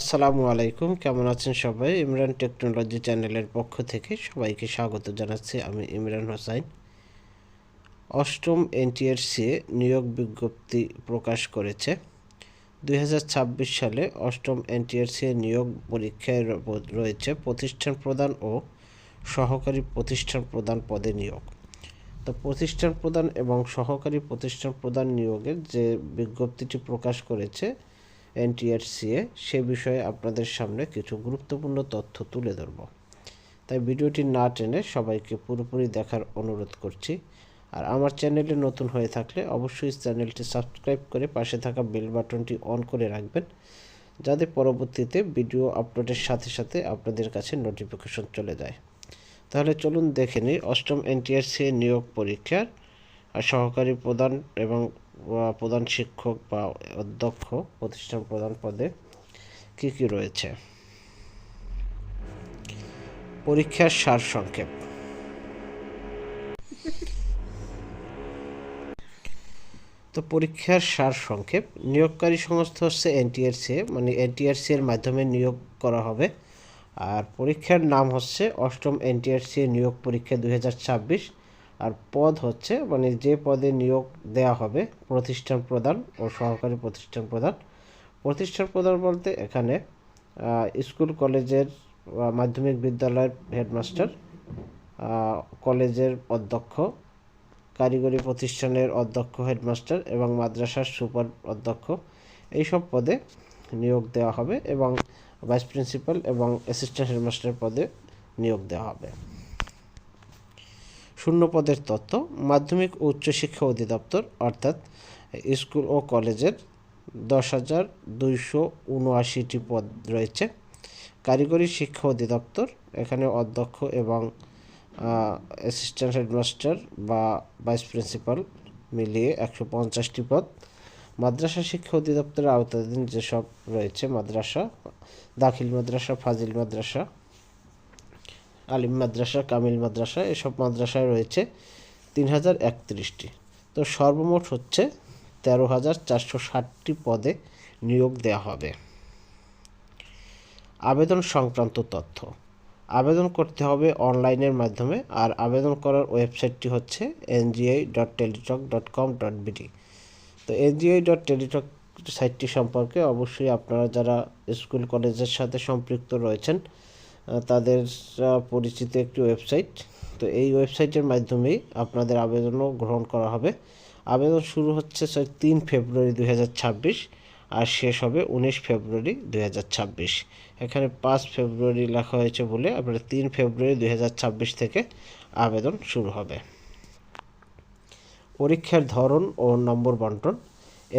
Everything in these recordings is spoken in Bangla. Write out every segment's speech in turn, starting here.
আসসালামু আলাইকুম, কেমন আছেন সবাই? ইমরান টেকনোলজি চ্যানেলের পক্ষ থেকে সবাইকে স্বাগত জানাচ্ছি আমি ইমরান হোসাইন। অষ্টম এনটিআরসি নিয়োগ বিজ্ঞপ্তি প্রকাশ করেছে। দুই হাজার ছাব্বিশ সালে অষ্টম এনটিআরসি নিয়োগ পরীক্ষায় রয়েছে প্রতিষ্ঠান প্রদান ও সহকারী প্রতিষ্ঠান প্রদান পদে নিয়োগ। তো প্রতিষ্ঠান প্রদান এবং সহকারী প্রতিষ্ঠান প্রদান নিয়োগের যে বিজ্ঞপ্তিটি প্রকাশ করেছে এনটিআরসিএ সে বিষয়ে আপনাদের সামনে কিছু গুরুত্বপূর্ণ তথ্য তুলে ধরব। তাই ভিডিওটি না টেনে সবাইকে পুরোপুরি দেখার অনুরোধ করছি। আর আমার চ্যানেলে নতুন হয়ে থাকলে অবশ্যই চ্যানেলটি সাবস্ক্রাইব করে পাশে থাকা বেল বাটনটি অন করে রাখবেন, যাতে পরবর্তীতে ভিডিও আপলোডের সাথে সাথে আপনাদের কাছে নোটিফিকেশন চলে যায়। তাহলে চলুন দেখে নিই, অষ্টম এনটিআরসি নিয়োগ পরীক্ষার আর সহকারী প্রধান এবং প্রধান শিক্ষক বা অধ্যক্ষ প্রতিষ্ঠান প্রধান পদে কি কি রয়েছে? পরীক্ষার সার সংক্ষেপ। তো পরীক্ষার সার সংক্ষেপ, নিয়োগকারী সংস্থা হচ্ছে এনটিআরসি মানে এনটিআরসি এর মাধ্যমে নিয়োগ করা হবে। আর পরীক্ষার নাম হচ্ছে অষ্টম এনটিআরসি নিয়োগ পরীক্ষা দুই হাজার ছাব্বিশ। আর পদ হচ্ছে মানে যে পদে নিয়োগ দেয়া হবে, প্রতিষ্ঠান প্রদান ও সহকারী প্রতিষ্ঠান প্রদান প্রতিষ্ঠান প্রদান বলতে এখানে স্কুল, কলেজের মাধ্যমিক বিদ্যালয়ের হেডমাস্টার কলেজের অধ্যক্ষ, কারিগরি প্রতিষ্ঠানের অধ্যক্ষ, হেডমাস্টার এবং মাদ্রাসার সুপার অধ্যক্ষ, এইসব পদে নিয়োগ দেওয়া হবে এবং ভাইস প্রিন্সিপাল এবং অ্যাসিস্ট্যান্ট হেডমাস্টার পদে নিয়োগ দেওয়া হবে। শূন্য পদের তথ্য মাধ্যমিক ও উচ্চশিক্ষা অধিদপ্তর, অর্থাৎ স্কুল ও কলেজের দশ হাজার দুইশো উনআশিটি পদ রয়েছে। কারিগরি শিক্ষা অধিদপ্তর, এখানে অধ্যক্ষ এবং অ্যাসিস্ট্যান্ট হেডমাস্টার বা ভাইস প্রিন্সিপাল মিলিয়ে একশো পঞ্চাশটি পদ। মাদ্রাসা শিক্ষা অধিদপ্তরের আওতাধীন যেসব রয়েছে, মাদ্রাসা, দাখিল মাদ্রাসা, ফাজিল মাদ্রাসা আলিম মাদ্রাসা, কামিল মাদ্রাসা, এসব মাদ্রাসায় রয়েছে তিন হাজার একত্রিশটি। তো সর্বমোট হচ্ছে তেরো হাজার চারশো ষাটটি পদে নিয়োগ দেওয়া হবে। আবেদন সংক্রান্ত তথ্য। আবেদন করতে হবে অনলাইনের মাধ্যমে, আর আবেদন করার ওয়েবসাইটটি হচ্ছে NGI dot Teletalk dot com dot BD. তো এনজিআই ডট টেলিটক সাইটটি সম্পর্কে অবশ্যই আপনারা যারা স্কুল কলেজের সাথে সম্পৃক্ত রয়েছেন তাদের পরিচিত একটি ওয়েবসাইট। তো এই ওয়েবসাইটের মাধ্যমেই আপনাদের আবেদনও গ্রহণ করা হবে। আবেদন শুরু হচ্ছে স্যার তিন ফেব্রুয়ারি দু হাজার ছাব্বিশ আর শেষ হবে উনিশ ফেব্রুয়ারি দু হাজার ছাব্বিশ। এখানে পাঁচ ফেব্রুয়ারি লেখা হয়েছে বলে আপনার তিন ফেব্রুয়ারি দুই হাজার ছাব্বিশ থেকে আবেদন শুরু হবে। পরীক্ষার ধরন ও নম্বর বন্টন।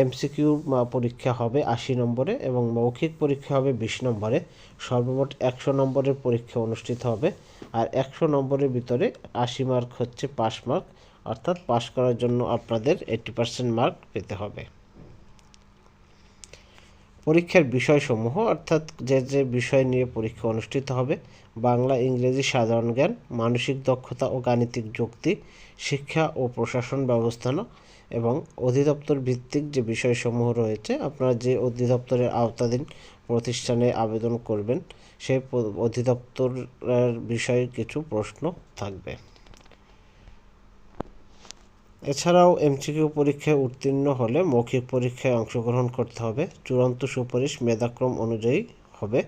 এমসিকিউ পরীক্ষা হবে আশি নম্বরে এবং মৌখিক পরীক্ষা হবে বিশ নম্বরে। সর্বমোট একশো নম্বরের পরীক্ষা অনুষ্ঠিত হবে আর একশো নম্বরের ভিতরে আশি মার্ক হচ্ছে পাস মার্ক অর্থাৎ পাস করার জন্য আপনাদের এইট্টি পার্সেন্ট মার্ক পেতে হবে। পরীক্ষার বিষয়সমূহ, অর্থাৎ যে যে বিষয় নিয়ে পরীক্ষা অনুষ্ঠিত হবে, বাংলা, ইংরেজি, সাধারণ জ্ঞান, মানসিক দক্ষতা ও গাণিতিক যুক্তি, শিক্ষা ও প্রশাসন ব্যবস্থাপনা এবং অধিদপ্তর ভিত্তিক যে বিষয়সমূহ রয়েছে, আপনারা যে অধিদপ্তরের আওতাধীন প্রতিষ্ঠানে আবেদন করবেন সেই অধিদপ্তরের বিষয়ে কিছু প্রশ্ন থাকবে। এছাড়াও এমসিকিউ পরীক্ষায় উত্তীর্ণ হলে মৌখিক পরীক্ষায় অংশগ্রহণ করতে হবে। চূড়ান্ত সুপারিশ মেধাক্রম অনুযায়ী হবে।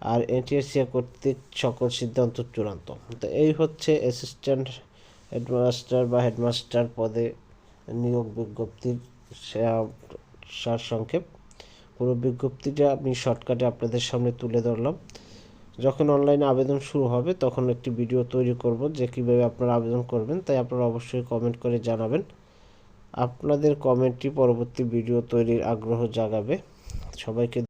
আর এনটিএসসি কর্তৃক সকল সিদ্ধান্ত চূড়ান্ত। তো এই হচ্ছে অ্যাসিস্ট্যান্ট হেডমাস্টার বা হেডমাস্টার পদে নিয়োগ বিজ্ঞপ্তির সা- সারসংক্ষেপ। পুরো বিজ্ঞপ্তিটা আমি শর্টকাটে আপনাদের সামনে তুলে ধরলাম। যখন অনলাইনে আবেদন শুরু হবে, তখন একটি ভিডিও তৈরি করব যে কীভাবে আপনারা আবেদন করবেন। তাই আপনারা অবশ্যই কমেন্ট করে জানাবেন। আপনাদের কমেন্টটি পরবর্তী ভিডিও তৈরির আগ্রহ জাগাবে। সবাইকে